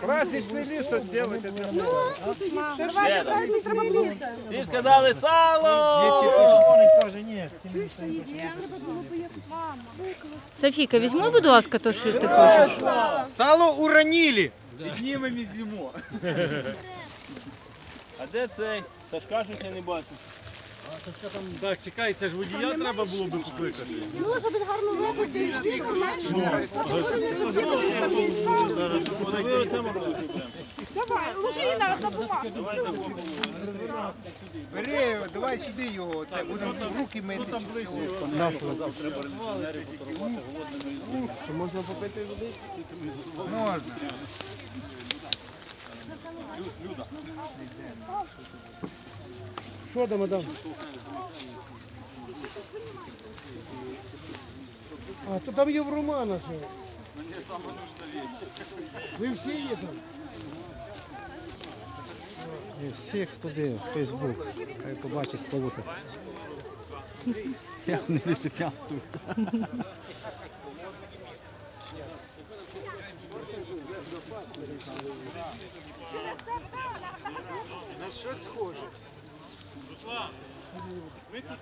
Праздничный лист сделать это Всі сказали сало! Софійка, візьми, будь ласка, то, що ти хочеш. Сало уронили. Піднімемо і з'їмо. А де цей? Сашка щось я не бачу. Так, чекай, це ж водія треба було би покликати. Ви оце морозите прямо. Давай, ложи її на, на бумажку. Бери, давай сюди його, це будемо руки мити. Можна попити води? Можна. Що там, мадам? А, то там є в Романа ще. Ви всі є там? Всіх туди, в Фейсбук. Хай побачить Славута. Я не лісоп'янствую. На що схоже? Mickey.